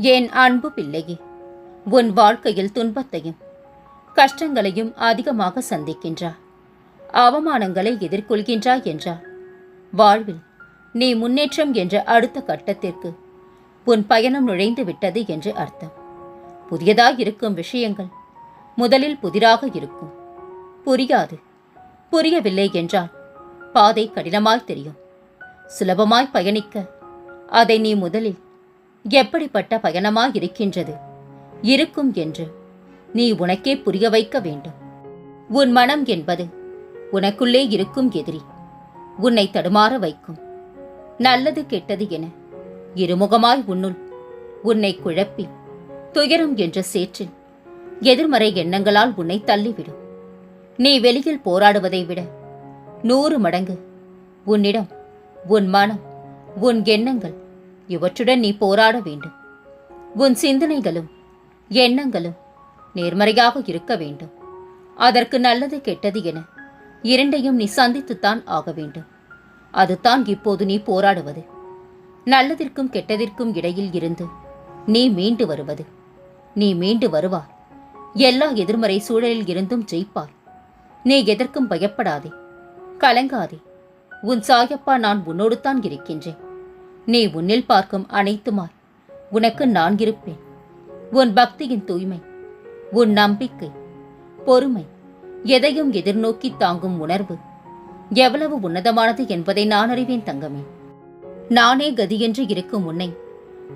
என் அன்பு பிள்ளையே? உன் வாழ்க்கையில் துன்பத்தையும் கஷ்டங்களையும் அதிகமாக சந்திக்கின்றாய் அவமானங்களை எதிர்கொள்கின்றாய் என்றார் வாழ்வில் நீ முன்னேற்றம் என்ற அடுத்த கட்டத்திற்கு உன் பயணம் நுழைந்து விட்டது என்று அர்த்தம். புதியதாய் இருக்கும் விஷயங்கள் முதலில் புதிராக இருக்கும். புரியாது புரியவில்லை என்றால் பாதை கடினமாய் தெரியும். சுலபமாய் பயணிக்க அதை நீ முதலில் எப்படிப்பட்ட பயணமாயிருக்கின்றது? இருக்கும் என்று நீ உனக்கே புரிய வைக்க வேண்டும். உன் மனம் என்பது உனக்குள்ளே இருக்கும் எதிரி. உன்னை தடுமாற வைக்கும். நல்லது கெட்டது என இருமுகமாய் உன்னுள் உன்னை குழப்பி துயரம் என்ற சேற்றில் எதிர்மறை எண்ணங்களால் உன்னை தள்ளிவிடும். நீ வெளியில் போராடுவதை விட நூறு மடங்கு உன்னிடம் உன் மனம் உன் எண்ணங்கள் இவற்றுடன் நீ போராட வேண்டும். உன் சிந்தனைகளும் எண்ணங்களும் நேர்மறையாக இருக்க வேண்டும். அதற்கு நல்லது கெட்டது என இரண்டையும் நீ சந்தித்துத்தான் ஆக வேண்டும். அதுதான் இப்போது நீ போராடுவது. நல்லதிற்கும் கெட்டதிற்கும் இடையில் இருந்து நீ மீண்டு வருவது. நீ மீண்டு வருவாய். எல்லா எதிர்மறை சூழலில் இருந்தும் ஜெயிப்பாய். நீ எதற்கும் பயப்படாதே. கலங்காதே. உன் சாயப்பா நான் உன்னோடு தான் இருக்கின்றேன். நீ உன்னில் பார்க்கும் அனைத்துமாய். உனக்கு நான் இருப்பேன். உன் பக்தியின் தூய்மை உன் நம்பிக்கை பொறுமை எதையும் எதிர்நோக்கி தாங்கும் உணர்வு எவ்வளவு உன்னதமானது என்பதை நான் அறிவேன் தங்கமே. நானே கதியென்று இருக்கும் உன்னை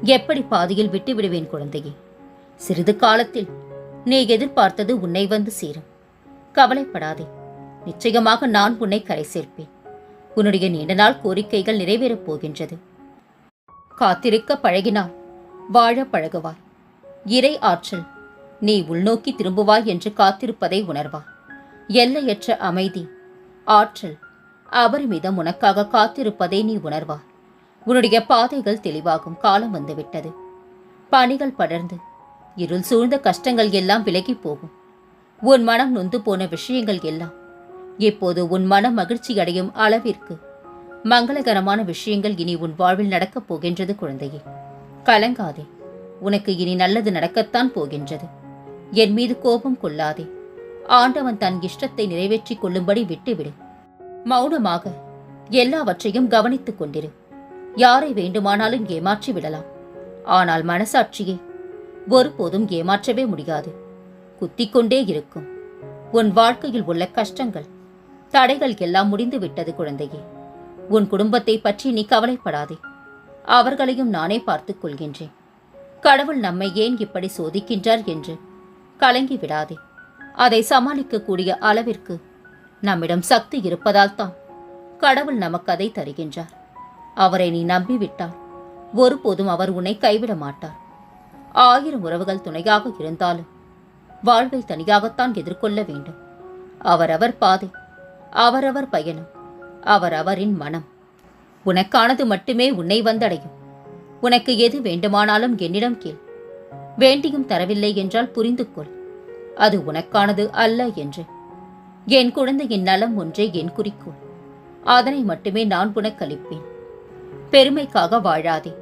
எப்படி பாதியில் விட்டு விடுவேன் குழந்தையே? சிறிது காலத்தில் நீ எதிர்பார்த்தது உன்னை வந்து சேரும். கவலைப்படாதே. நிச்சயமாக நான் உன்னை கரை சேர்ப்பேன். உன்னுடைய நீண்ட நாள் கோரிக்கைகள் நிறைவேறப் போகின்றது. காத்திருக்க பழகினால் வாழ பழகுவாய் இறை ஆற்றல் நீ உள்நோக்கி திரும்புவாய் என்று காத்திருப்பதை உணர்வாய் எல்லையற்ற அமைதி ஆற்றல் அபரிமிதம் உனக்காக காத்திருப்பதை நீ உணர்வாய் உன்னுடைய பாதைகள் தெளிவாகும் காலம் வந்துவிட்டது. பணிகள் படர்ந்து இருள் சூழ்ந்த கஷ்டங்கள் எல்லாம் விலகிப் போகும். உன் மனம் நொந்து போன விஷயங்கள் எல்லாம் இப்போது உன் மனம் மகிழ்ச்சி அடையும் அளவிற்கு மங்களகரமான விஷயங்கள் இனி உன் வாழ்வில் நடக்கப் போகின்றது குழந்தையே. கலங்காதே. உனக்கு இனி நல்லது நடக்கத்தான் போகின்றது. என் மீது கோபம் கொள்ளாதே. ஆண்டவன் தன் இஷ்டத்தை நிறைவேற்றிக் கொள்ளும்படி விட்டுவிடு. மௌனமாக எல்லாவற்றையும் கவனித்துக் கொண்டிரு. யாரை வேண்டுமானாலும் ஏமாற்றி விடலாம். ஆனால் மனசாட்சியை ஒருபோதும் ஏமாற்றவே முடியாது. குத்திக் கொண்டே இருக்கும். உன் வாழ்க்கையில் உள்ள கஷ்டங்கள் தடைகள் எல்லாம் முடிந்து விட்டது குழந்தையே. உன் குடும்பத்தை பற்றி நீ கவலைப்படாதே. அவர்களையும் நானே பார்த்துக் கொள்கின்றேன். கடவுள் நம்மை ஏன் இப்படி சோதிக்கின்றார் என்று கலங்கி விடாதே. அதை சமாளிக்கக்கூடிய அளவிற்கு நம்மிடம் சக்தி இருப்பதால் தான் கடவுள் நமக்கு அதை தருகின்றார். அவரை நீ நம்பிவிட்டால் ஒருபோதும் அவர் உன்னை கைவிட மாட்டார். ஆயிரம் உறவுகள் துணையாக இருந்தாலும் வாழ்வை தனியாகத்தான் எதிர்கொள்ள வேண்டும். அவரவர் பாதை அவரவர் பயணம் அவரவரின் மனம். உனக்கானது மட்டுமே உன்னை வந்தடையும். உனக்கு எது வேண்டுமானாலும் என்னிடம் கேள். வேண்டியும் தரவில்லை என்றால் புரிந்து கொள். அது உனக்கானது அல்ல என்று. என் குழந்தையின் நலம் ஒன்றே என் குறிக்கோள். அதனை மட்டுமே நான் உனக்களிப்பேன் பெருமைக்காக வாழாதே.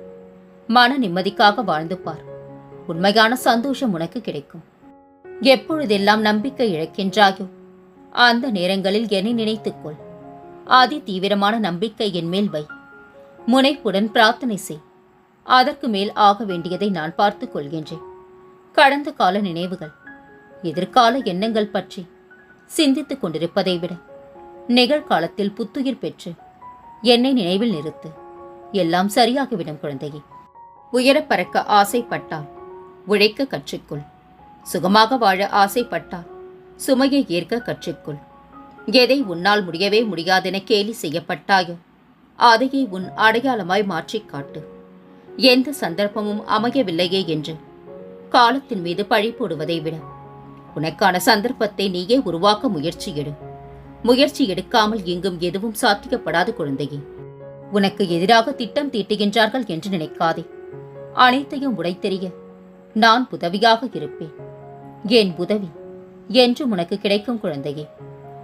மன நிம்மதிக்காக வாழ்ந்து பார். உண்மையான சந்தோஷம் உனக்கு கிடைக்கும். எப்பொழுதெல்லாம் நம்பிக்கை இழக்கின்றாயோ அந்த நேரங்களில் என்னை நினைத்துக்கொள். அதி தீவிரமான நம்பிக்கை என் மேல் வை. முனைப்புடன் பிரார்த்தனை செய். அதற்கு மேல் ஆக வேண்டியதை நான் பார்த்துக் கொள்கின்றேன். கடந்த கால நினைவுகள் எதிர்கால எண்ணங்கள் பற்றி சிந்தித்துக் கொண்டிருப்பதை விட நிகழ்காலத்தில் புத்துயிர் பெற்று என்னை நினைவில் நிறுத்து. எல்லாம் சரியாகிவிடும் குழந்தையே. உயரப் பறக்க ஆசைப்பட்டால் உழைக்க கற்றுக்கொள். சுகமாக வாழ ஆசைப்பட்டால் சுமையை ஏற்க கற்றுக்கொள். எதை உன்னால் முடியவே முடியாதென கேலி செய்யப்பட்டாயோ அதையே உன் அடையாளமாய் மாற்றிக் காட்டு. எந்த சந்தர்ப்பமும் அமையவில்லையே என்று காலத்தின் மீது பழி போடுவதை விட உனக்கான சந்தர்ப்பத்தை நீயே உருவாக்க முயற்சி எடு. முயற்சி எடுக்காமல் எங்கும் எதுவும் சாத்தியப்படாத குழந்தையே. உனக்கு எதிராக திட்டம் தீட்டுகின்றார்கள் என்று நினைக்காதே. அனைத்தையும் உடைத்தெறிய நான் உதவியாக இருப்பேன். என் உதவி என்றும் உனக்கு கிடைக்கும் குழந்தையே.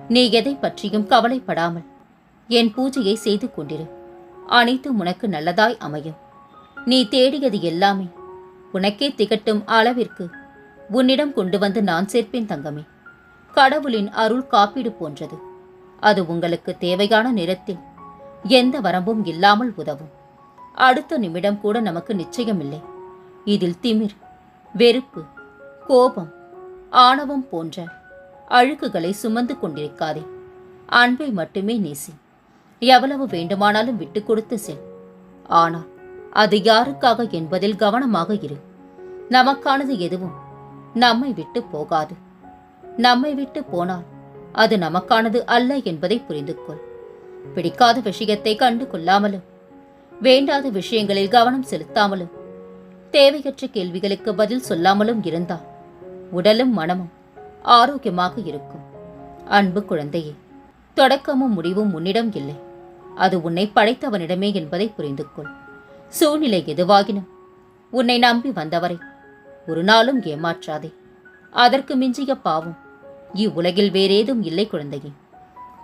நீ எதை பற்றியும் கவலைப்படாமல் என் பூஜையை செய்து கொண்டிரு. அனைத்தும் உனக்கு நல்லதாய் அமையும். நீ தேடியது எல்லாமே உனக்கே திகட்டும் அளவிற்கு உன்னிடம் கொண்டு வந்து நான் சேர்ப்பேன் தங்கமே. கடவுளின் அருள் காப்பீடு போன்றது. அது உங்களுக்கு தேவையான நிறத்தில் எந்த வரம்பும் இல்லாமல் உதவும். அடுத்த நிமிடம் கூட நமக்கு நிச்சயமில்லை. இதில் திமிர் வெறுப்பு கோபம் ஆணவம் போன்ற அழுக்குகளை சுமந்து கொண்டிருக்காதே. அன்பை மட்டுமே நேசி. எவ்வளவு வேண்டுமானாலும் விட்டு கொடுத்து செல். ஆனால் அது யாருக்காக என்பதில் கவனமாக இரு. நமக்கானது எதுவும் நம்மை விட்டு போகாது. நம்மை விட்டு போனால் அது நமக்கானது அல்ல என்பதை புரிந்து கொள். பிடிக்காத விஷயத்தை கண்டு கொள்ளாமலும் வேண்டாத விஷயங்களில் கவனம் செலுத்தாமலும் தேவையற்ற கேள்விகளுக்கு பதில் சொல்லாமலும் இருந்தால் உடலும் மனமும் ஆரோக்கியமாக இருக்கும். அன்பு குழந்தையே தொடக்கமும் முடிவும் உன்னிடம் இல்லை. அது உன்னை படைத்தவனிடமே என்பதை புரிந்து கொள். சூழ்நிலை எதுவாகினும் உன்னை நம்பி வந்தவரை ஒரு நாளும் ஏமாற்றாதே. அதற்கு மிஞ்சிய பாவம் இவ்வுலகில் வேறேதும் இல்லை குழந்தையே.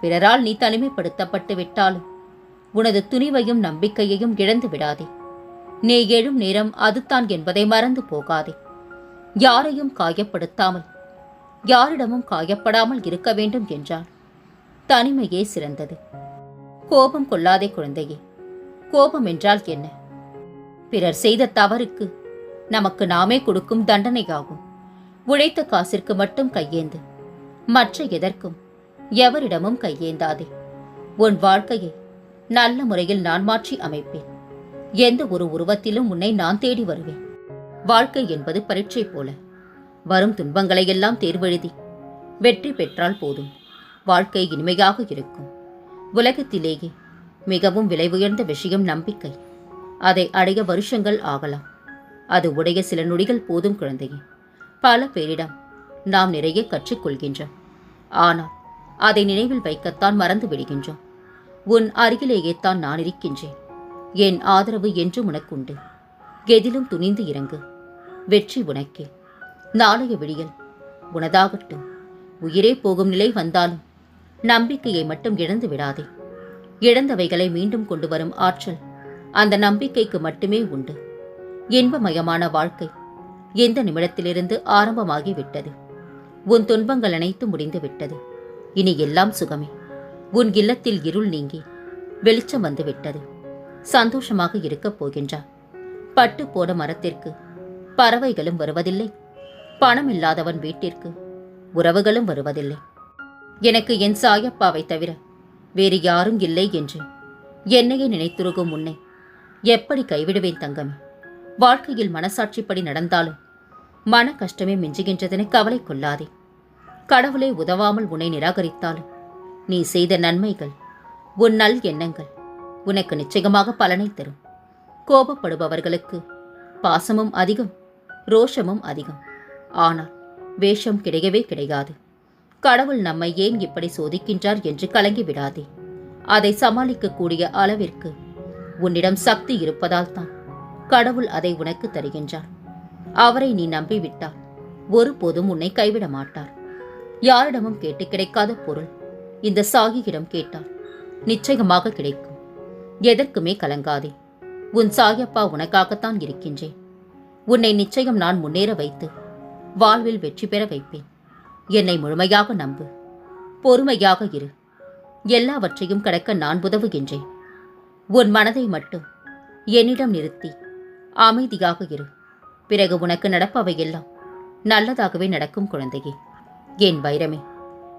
பிறரால் நீ தனிமைப்படுத்தப்பட்டு விட்டாலும் உனது துணிவையும் நம்பிக்கையையும் இழந்து விடாதே. நீ எழும் நேரம் அதுதான் என்பதை மறந்து போகாதே. யாரையும் காயப்படுத்தாமல் யாரிடமும் காயப்படாமல் இருக்க வேண்டும் என்றால் தனிமையே சிறந்தது. கோபம் கொள்ளாதே குழந்தையே. கோபம் என்றால் என்ன? பிறர் செய்த தவறுக்கு நமக்கு நாமே கொடுக்கும் தண்டனையாகும். உழைத்த காசிற்கு மட்டும் கையேந்து மற்ற எதற்கும் எவரிடமும் கையேந்தாதே. உன் வாழ்க்கையை நல்ல முறையில் நான் மாற்றி அமைப்பேன். எந்த ஒரு உருவத்திலும் உன்னை நான் தேடி வருவேன். வாழ்க்கை என்பது பரீட்சை போல. வரும் துன்பங்களை எல்லாம் தேர்வெழுதி. வெற்றி பெற்றால் போதும். வாழ்க்கை இனிமையாக இருக்கும். உலகத்திலேயே மிகவும் விலை உயர்ந்த விஷயம் நம்பிக்கை. அதை அடைய வருஷங்கள் ஆகலாம். அது உடைய சில நொடிகள் போதும் குழந்தையே. பல பேரிடம் நாம் நிறைய கற்றுக்கொள்கின்றோம். ஆனால் அதை நினைவில் வைக்கத்தான் மறந்து விடுகின்றோம். உன் அருகிலேயே தான் நான் இருக்கின்றேன். என் ஆதரவு என்றும் உனக்குண்டு. எதிலும் துணிந்து இறங்கு. வெற்றி உனக்கே. நாளைய விடியல். உனதாகட்டும். உயிரே போகும் நிலை வந்தாலும் நம்பிக்கையை மட்டும் இழந்து விடாதே. இழந்தவைகளை மீண்டும் கொண்டு வரும் ஆற்றல் அந்த நம்பிக்கைக்கு மட்டுமே உண்டு. இன்பமயமான வாழ்க்கை எந்த நிமிடத்திலிருந்து ஆரம்பமாகி விட்டது உன் துன்பங்கள் அனைத்தும் முடிந்து விட்டது இனி எல்லாம் சுகமே. உன் இல்லத்தில் இருள் நீங்கி வெளிச்சம் வந்து விட்டது சந்தோஷமாக இருக்கப் போகின்றார் பட்டு போன மரத்திற்கு பறவைகளும் வருவதில்லை. பணம் இல்லாதவன் வீட்டிற்கு உறவுகளும் வருவதில்லை. எனக்கு என் சாயப்பாவை தவிர வேறு யாரும் இல்லை என்று என்னையே நினைத்துருகும் முன்னே எப்படி கைவிடுவேன் தங்கமே? வாழ்க்கையில் மனசாட்சிப்படி நடந்தாலும் மன கஷ்டமே மிஞ்சுகின்றதென கவலை கொள்ளாதே. கடவுளே உதவாமல் உன்னை நிராகரித்தாலும் நீ செய்த நன்மைகள் உன் நல் எண்ணங்கள் உனக்கு நிச்சயமாக பலனை தரும். கோபப்படுபவர்களுக்கு பாசமும் அதிகம் ரோஷமும் அதிகம். ஆனால் வேஷம் கிடையவே கிடையாது. கடவுள் நம்மை ஏன் இப்படி சோதிக்கின்றார் என்று கலங்கி விடாதே. அதை சமாளிக்கக்கூடிய அளவிற்கு உன்னிடம் சக்தி இருப்பதால் தான் கடவுள் அதை உனக்கு தருகின்றார். அவரை நீ நம்பிவிட்டால் ஒருபோதும் உன்னை கைவிட மாட்டார். யாரிடமும் கேட்டு கிடைக்காத பொருள் இந்த சாகியிடம் கேட்டால் நிச்சயமாக கிடைக்கும். எதற்குமே கலங்காதே. உன் சாகியப்பா உனக்காகத்தான் இருக்கின்றேன். உன்னை நிச்சயம் நான் முன்னேற வைத்து வாழ்வில் வெற்றி பெற வைப்பேன். என்னை முழுமையாக நம்பு. பொறுமையாக இரு. எல்லாவற்றையும் கடக்க நான் உதவுகின்றேன். உன் மனதை மட்டும் என்னிடம் நிறுத்தி அமைதியாக இரு. பிறகு உனக்கு நடப்பவையெல்லாம் நல்லதாகவே நடக்கும் குழந்தையே. என் வைரமே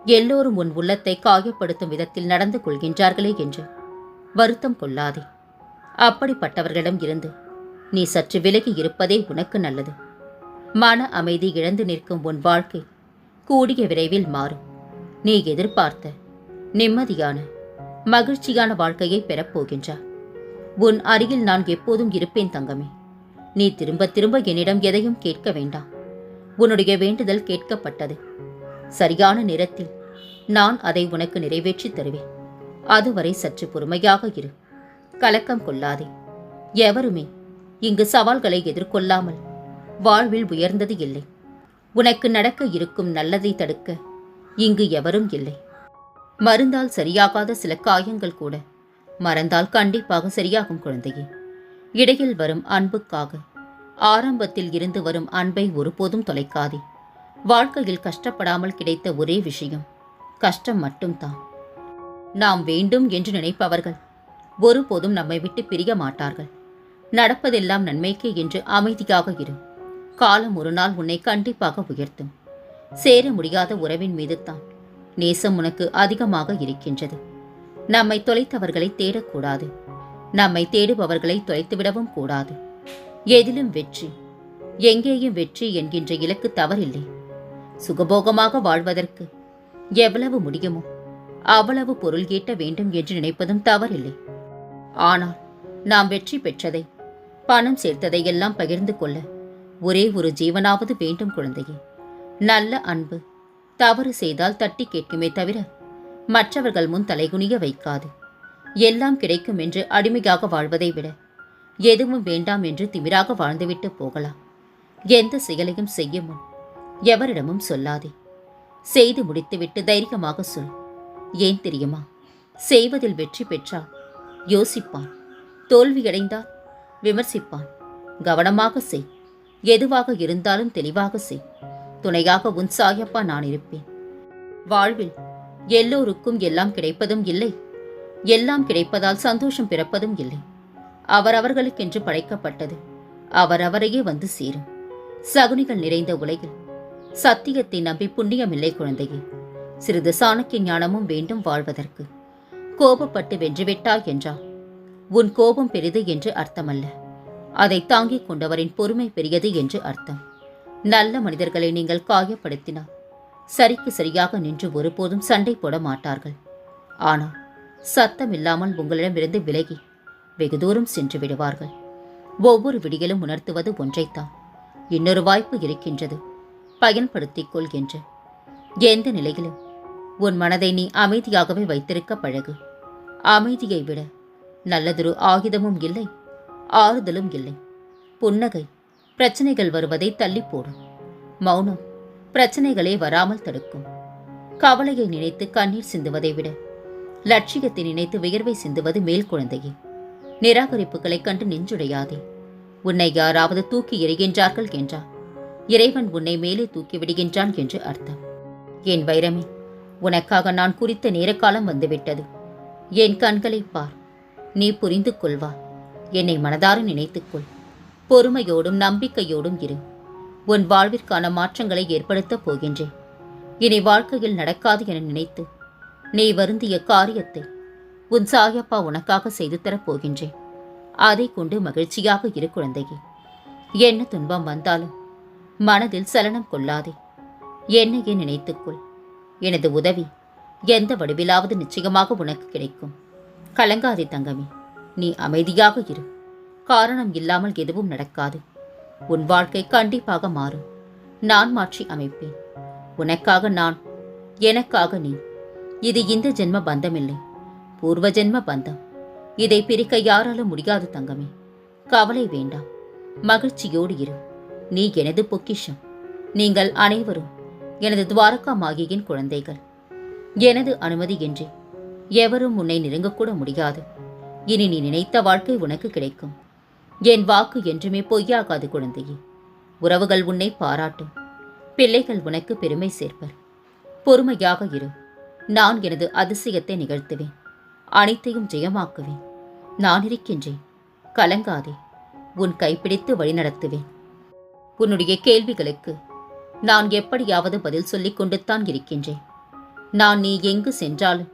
எல்லோரும் உன் உள்ளத்தை காயப்படுத்தும் விதத்தில் நடந்து கொள்கின்றார்களே என்று வருத்தம் கொள்ளாதே. அப்படிப்பட்டவர்களிடம் இருந்து நீ சற்று விலகி இருப்பதே உனக்கு நல்லது. மன அமைதி இழந்து நிற்கும் உன் வாழ்க்கை கூடிய விரைவில் மாறும். நீ எதிர்பார்த்த நிம்மதியான மகிழ்ச்சியான வாழ்க்கையை பெறப்போகின்றாய் உன் அருகில் நான் எப்போதும் இருப்பேன் தங்கமே. நீ திரும்ப திரும்ப என்னிடம் எதையும் கேட்க வேண்டாம். உன்னுடைய வேண்டுதல் கேட்கப்பட்டது. சரியான நேரத்தில் நான் அதை உனக்கு நிறைவேற்றித் தருவேன். அதுவரை சற்று பொறுமையாக இரு. கலக்கம் கொள்ளாதே. எவருமே இங்கு சவால்களை எதிர்கொள்ளாமல் வாழ்வில் உயர்ந்தது இல்லை. உனக்கு நடக்க இருக்கும் நல்லதை தடுக்க இங்கு எவரும் இல்லை. மருந்தால் சரியாகாத சில காயங்கள் கூட மறந்தால் கண்டிப்பாக சரியாகும் குழந்தையே. இடையில் வரும் அன்புக்காக ஆரம்பத்தில் இருந்து வரும் அன்பை ஒருபோதும் தொலைக்காதே. வாழ்க்கையில் கஷ்டப்படாமல் கிடைத்த ஒரே விஷயம் கஷ்டம் மட்டும்தான். நாம் வேண்டும் என்று நினைப்பவர்கள் ஒருபோதும் நம்மை விட்டு பிரிய மாட்டார்கள். நடப்பதெல்லாம் நன்மைக்கே என்று அமைதியாக இரு. காலம் ஒரு நாள் உன்னை கண்டிப்பாக உயர்த்தும். சேர முடியாத உறவின் மீது தான் நேசம் உனக்கு அதிகமாக இருக்கின்றது. நம்மை தொலைத்தவர்களை தேடக்கூடாது. நம்மை தேடுபவர்களை தொலைத்துவிடவும் கூடாது. எதிலும் வெற்றி எங்கேயும் வெற்றி என்கின்ற இலக்கு தவறில்லை. சுகபோகமாக வாழ்வதற்கு எவ்வளவு முடியுமோ அவ்வளவு பொருள் ஈட்ட வேண்டும் என்று நினைப்பதும் தவறில்லை. ஆனால் நாம் வெற்றி பெற்றதை பணம் சேர்த்ததை எல்லாம் பகிர்ந்து கொள்ள ஒரே ஒரு ஜீவனாவது வேண்டும் குழந்தையே. நல்ல அன்பு. தவறு செய்தால் தட்டி கேட்குமே தவிர மற்றவர்கள் முன் தலைகுனிய வைக்காது. எல்லாம் கிடைக்கும் என்று அடிமையாக வாழ்வதை விட எதுவும் வேண்டாம் என்று திமிராக வாழ்ந்துவிட்டு போகலாம். எந்த செயலையும் செய்யும் முன் எவரிடமும் சொல்லாதே. செய்து முடித்துவிட்டு தைரியமாக சொல். ஏன் தெரியுமா? செய்வதில் வெற்றி பெற்றால் யோசிப்பான். தோல்வியடைந்தால் விமர்சிப்பான். கவனமாக செய். எதுவாக இருந்தாலும் தெளிவாக செய். துணையாக உன் சாயப்பா நான் இருப்பேன். வாழ்வில் எல்லோருக்கும் எல்லாம் கிடைப்பதும் இல்லை. எல்லாம் கிடைப்பதால் சந்தோஷம் பிறப்பதும் இல்லை. அவரவர்களுக்கென்று படைக்கப்பட்டது. அவரவரையே வந்து சேரும். சகுனிகள் நிறைந்த உலகில் சத்தியத்தை நம்பி புண்ணியமில்லை குழந்தையே. சிறிது சாணக்கிய ஞானமும் வேண்டும் வாழ்வதற்கு. கோபப்பட்டு வென்றுவிட்டாய் என்றால் உன் கோபம் பெரிது என்று அர்த்தமல்ல. அதை தாங்கிக் கொண்டவரின் பொறுமை பெரியது என்று அர்த்தம். நல்ல மனிதர்களை நீங்கள் காயப்படுத்தினால் சரிக்கு சரியாக நின்று ஒருபோதும் சண்டை போட மாட்டார்கள். ஆனால் சத்தம் இல்லாமல் உங்களிடமிருந்து விலகி வெகு தூரம் சென்று விடுவார்கள். ஒவ்வொரு விடியலும் உணர்த்துவது ஒன்றைத்தான். இன்னொரு வாய்ப்பு இருக்கின்றது. பயன்படுத்திக் கொள் என்று. எந்த நிலையிலும் உன் மனதை நீ அமைதியாகவே வைத்திருக்க பழகு. அமைதியை விட நல்லதொரு ஆயுதமும் இல்லை. ஆறுதலும் இல்லை. புன்னகை பிரச்சனைகள் வருவதை தள்ளி போடும். மௌனம் பிரச்சனைகளே வராமல் தடுக்கும். கவலையை நினைத்து கண்ணீர் சிந்துவதை விட லட்சியத்தை நினைத்து வியர்வை சிந்துவது மேல் குழந்தையே. நிராகரிப்புகளைக் கண்டு நெஞ்சுடையாதே. உன்னை யாராவது தூக்கி எறிகின்றார்கள் என்றால் இறைவன் உன்னை மேலே தூக்கி விடுகின்றான் என்று அர்த்தம். என் வைரமே உனக்காக நான் குறித்த நேரக்காலம் வந்துவிட்டது. என் கண்களைப் பார் நீ புரிந்து கொள்வாய். என்னை மனதார நினைத்துக்கொள். பொறுமையோடும் நம்பிக்கையோடும் இரு. உன் வாழ்விற்கான மாற்றங்களை ஏற்படுத்தப் போகின்றேன். இனி வாழ்க்கையில் நடக்காது என நினைத்து நீ வருந்திய காரியத்தை உன் சாயப்பா உனக்காக செய்து தரப்போகின்றேன் அதை கொண்டு மகிழ்ச்சியாக இரு குழந்தையே. என்ன துன்பம் வந்தாலும் மனதில் சலனம் கொள்ளாதே. என்னையே நினைத்துக்கொள். எனது உதவி எந்த வடிவிலாவது நிச்சயமாக உனக்கு கிடைக்கும். கலங்காதே தங்கமே. நீ அமைதியாக இரு. காரணம் இல்லாமல் எதுவும் நடக்காது. உன் வாழ்க்கை கண்டிப்பாக மாறும். நான் மாற்றி அமைப்பேன். உனக்காக நான் எனக்காக நீ. இது இந்த ஜென்ம பந்தமில்லை. பூர்வ ஜென்ம பந்தம். இதை பிரிக்க யாராலும் முடியாது தங்கமே. கவலை வேண்டாம். மகிழ்ச்சியோடு இரு. நீ எனது பொக்கிஷம். நீங்கள் அனைவரும் எனது துவாரகா மாகியின் குழந்தைகள். எனது அனுமதி அனுமதியின்றி எவரும் உன்னை நெருங்கக்கூட முடியாது. இனி நீ நினைத்த வாழ்க்கை உனக்கு கிடைக்கும். என் வாக்கு என்றுமே பொய்யாகாது குழந்தையே. உறவுகள் உன்னை பாராட்டும். பிள்ளைகள் உனக்கு பெருமை சேர்ப்பர். பொறுமையாக இரு. நான் எனது அதிசயத்தை நிகழ்த்துவேன். அனைத்தையும் ஜெயமாக்குவேன். நான் இருக்கின்றேன். கலங்காதே. உன் கைப்பிடித்து வழிநடத்துவேன். உன்னுடைய கேள்விகளுக்கு நான் எப்படியாவது பதில் சொல்லிக் கொண்டுத்தான் இருக்கின்றேன். நான் நீ எங்கு சென்றாலும்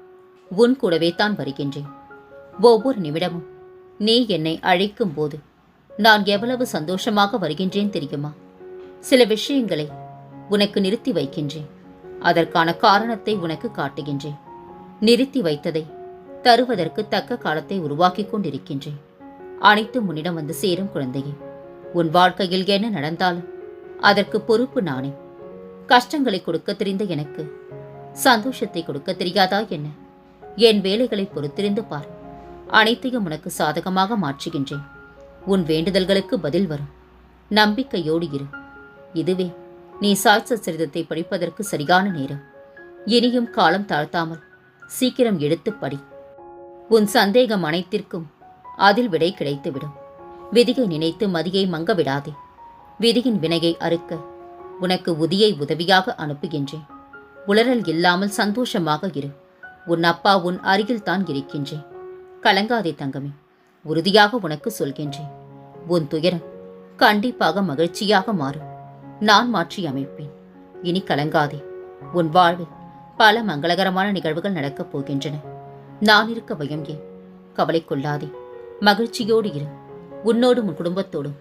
உன் கூடவே தான் வருகின்றேன். ஒவ்வொரு நிமிடமும் நீ என்னை அழைக்கும் போது நான் எவ்வளவு சந்தோஷமாக வருகின்றேன் தெரியுமா? சில விஷயங்களை உனக்கு நிறுத்தி வைக்கின்றேன். அதற்கான காரணத்தை உனக்கு காட்டுகின்றேன். நிறுத்தி வைத்ததை தருவதற்கு தக்க காலத்தை உருவாக்கிக் கொண்டிருக்கின்றேன். அனைத்தும் உன்னிடம் வந்து சேரும் குழந்தையே. உன் வாழ்க்கையில் என்ன நடந்தாலும் அதற்கு பொறுப்பு நானே. கஷ்டங்களை கொடுக்க தெரிந்த எனக்கு சந்தோஷத்தை கொடுக்க தெரியாதா என்ன? என் வேலைகளை பொறுத்திருந்து பார். அனைத்தையும் உனக்கு சாதகமாக மாற்றுகின்றேன். உன் வேண்டுதல்களுக்கு பதில் வரும். நம்பிக்கையோடு இரு. இதுவே நீ சாய்ச சரிதத்தை படிப்பதற்கு சரியான நேரம். இனியும் காலம் தாழ்த்தாமல் சீக்கிரம் எடுத்துப் படி. உன் சந்தேகம் அனைத்திற்கும் அதில் விடை கிடைத்துவிடும். விதியை நினைத்து மதியை மங்க விடாதே. விதியின் வினையை அறுக்க உனக்கு உதியை உதவியாக அனுப்புகின்றேன். உளறல் இல்லாமல் சந்தோஷமாக இரு. உன் அப்பா உன் அருகில்தான் இருக்கின்றேன். கலங்காதே தங்கமே உறுதியாக உனக்கு சொல்கின்றேன். உன் துயரம் கண்டிப்பாக மகிழ்ச்சியாக மாறும். நான் மாற்றி அமைப்பேன். இனி கலங்காதே. உன் வாழ்வில் பல மங்களகரமான நிகழ்வுகள் நடக்கப் போகின்றன. நான் இருக்க பயம் ஏன்? கவலை கொள்ளாதே. மகிழ்ச்சியோடு இரு. உன்னோடும் உன் குடும்பத்தோடும்.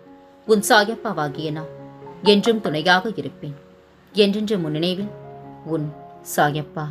உன் சாயப்பாவாகிய நான் என்றும் துணையாக இருப்பேன். என்றென்று முன்னினைவில் உன் சாயப்பா.